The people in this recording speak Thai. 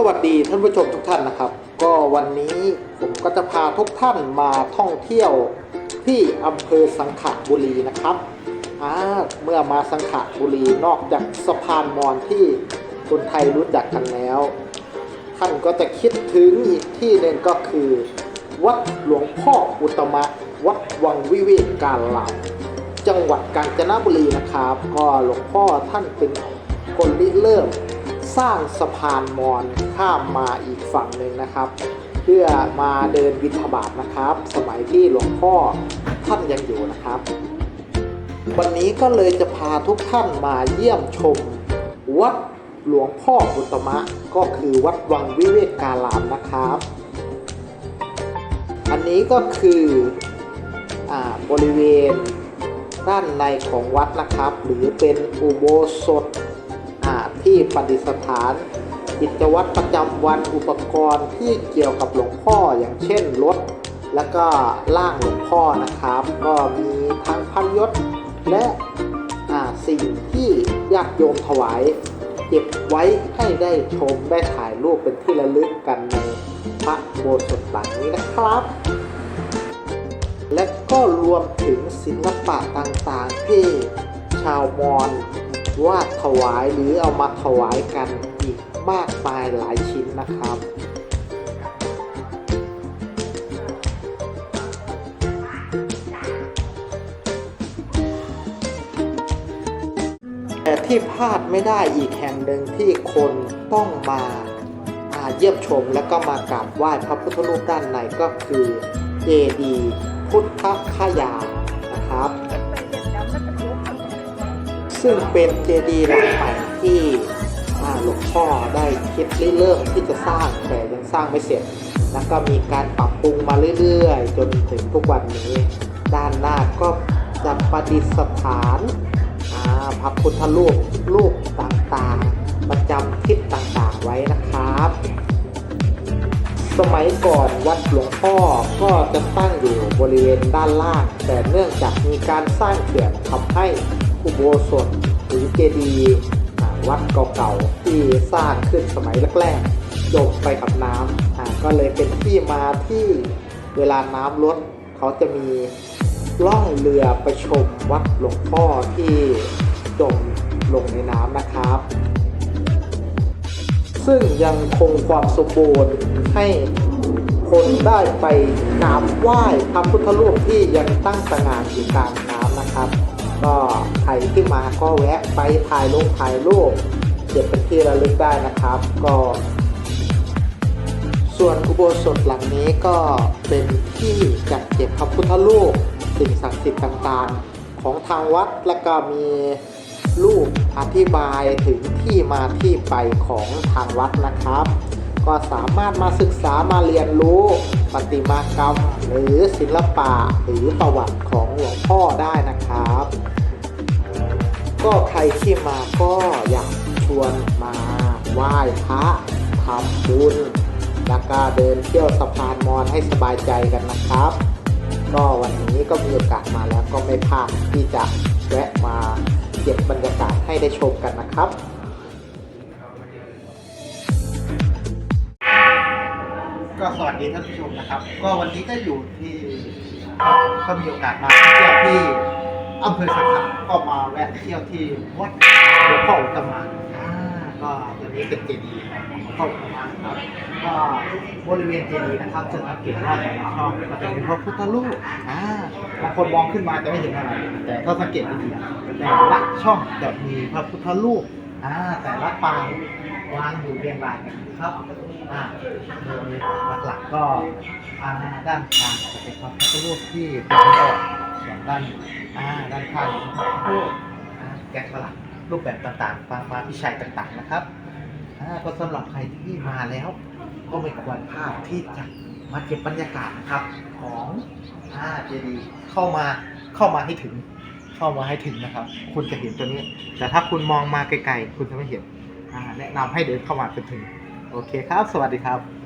สวัสดีท่านผู้ชมทุกท่านนะครับ ก็วันนี้ผมก็จะพาทุกท่านมาท่องเที่ยวที่อำเภอสังขบุรีนะครับอ่าเมื่อมาสังขบุรีนอกจากสะพานมอญที่คนไทยรู้จักกันแล้ว ท่านก็จะคิดถึงอีกที่หนึ่งก็คือ วัดหลวงพ่ออุตมะ วัดวังวิเวกการลามจังหวัดกาญจนบุรีนะครับ ก็หลวงพ่อท่านเป็นคนริเริ่ม สร้างสะพานมอญข้ามมาอีกฝั่งหนึ่งนะครับ เพื่อมาเดินบิณฑบาตนะครับ สมัยที่หลวงพ่อท่านยังอยู่นะครับ วันนี้ก็เลยจะพาทุกท่านมาเยี่ยมชม วัดหลวงพ่ออุตมะก็คือวัดวังวิเวกการามนะครับ อันนี้ก็คืออาบริเวณด้านในของวัดนะครับ หรือเป็นอุโบสถ อ่าที่ประดิษฐานกิจวัตรประจำวันอุปกรณ์ที่เกี่ยวกับหลวงพ่ออย่างเช่นรถ แล้วก็ร่างหลวงพ่อนะครับ ก็มีทั้งพันยศและสิ่งที่ญาติโยมถวายเก็บไว้ให้ได้ชมได้ถ่ายรูปเป็นที่ระลึกกันในพระโบสถ์หลังนี้นะครับ และก็รวมถึงศิลปะต่างๆที่ชาวมอญ วาดถวายหรือเอามาถวายกันอีกมากมายหลายชิ้นนะครับ แต่ที่พลาดไม่ได้อีกแห่งหนึ่งที่คนต้องมาาเยี่ยมชมและก็มากราบไหว้พระพุทธรูปด้านในก็คือเจดีย์พุทธคยานะครับ ซึ่งเป็นเจดีย์หลังใหม่ที่หลวงพ่อได้คิดเริ่มที่จะสร้างแต่ยังสร้างไม่เสร็จ แล้วก็มีการปรับปรุงมาเรื่อยๆ จนถึงทุกวันนี้ ด้านหน้าก็จะประดิษฐานาพระพุทธรูปรูปต่างๆ ประจำทิศต่างๆไว้นะครับ สมัยก่อนวัดหลวงพ่อก็จะตั้งอยู่บริเวณด้านล่าง แต่เนื่องจากมีการสร้างเขื่อนทำให้ อุโบสถหรือเจดีย์วัดเก่าๆที่สร้างขึ้นสมัยแรกๆจมไปกับน้ำก็เลยเป็นที่มาที่เวลาน้ำลดเขาจะมีล่องเรือไปชมวัดหลวงพ่อที่จมลงในน้ำนะครับ ซึ่งยังคงความสมบูรณ์ให้คนได้ไปกราบไหว้พระพุทธรูปที่ยังตั้งสง่านอยู่กลางน้ำนะครับ ก็ใครที่มาก็แวะไปถ่ายรูปถ่ายรูปเก็บเป็นที่ระลึกได้นะครับ ก็ ส่วนอุโบสถหลังนี้ก็เป็นที่จัดเก็บพระพุทธรูปสิ่งศักดิ์สิทธิ์ต่างๆ ของทางวัดและก็มีรูปอธิบายถึงที่มาที่ไปของทางวัดนะครับ ก็สามารถมาศึกษามาเรียนรู้ประติมากรรม หรือศิลปะหรือประวัติของหลวงพ่อได้นะครับ ก็ใครที่มาก็อยากชวนมาไหว้พระทำบุญแล้วก็เดินเที่ยวสะพานมอญให้สบายใจกันนะครับ ก็วันนี้ก็มีโอกาสมาแล้วก็ไม่พลาดที่จะแวะมาเก็บบรรยากาศให้ได้ชมกันนะครับก็สวัสดีท่านผู้ชมนะครับ ก็วันนี้ก็อยู่ที่ก็มีโอกาสมาเที่ยวที่ อำเภอสังขะก็มาแวะเที่ยวที่วัดหลวงพ่ออุตตมะอ่าก็ตัวนี้เป็นเจดีย์ของหลวงพ่ออุตตมะนครับก็บริเวณเจดีย์นะครับจะสังเกตว่าแต่ละช่องก็จะเป็นพระพุทธรูปอ่าบางคนมองขึ้นมาจะไม่เห็นอะไร แต่ถ้าสังเกตดีๆแต่ละช่องจะมีพระพุทธรูปอ่าแต่ละปางวางอยู่เรียงรายกันครับอ่าโดยหลักๆก็อ่าด้านกลางจะเป็นพระพุทธรูปที่เป็นพระ ส่วนด้านอ่าด้านข้างนพระพุทธรูปอ่าแกะสลักรูปแบบต่างๆปางมาพิชัยต่างๆนะครับอ่าก็สำหรับใครที่มาแล้ว ก็ไม่ควรพลาดที่จะมาเก็บบรรยากาศนะครับของอ่าเจดีย์เข้ามาเข้ามาให้ถึงเข้ามาให้ถึงนะครับ คุณจะเห็นตัวนี้ แต่ถ้าคุณมองมาไกลๆคุณจะไม่เห็นแนะนำให้เดินเข้ามาจนถึง โอเคครับ สวัสดีครับ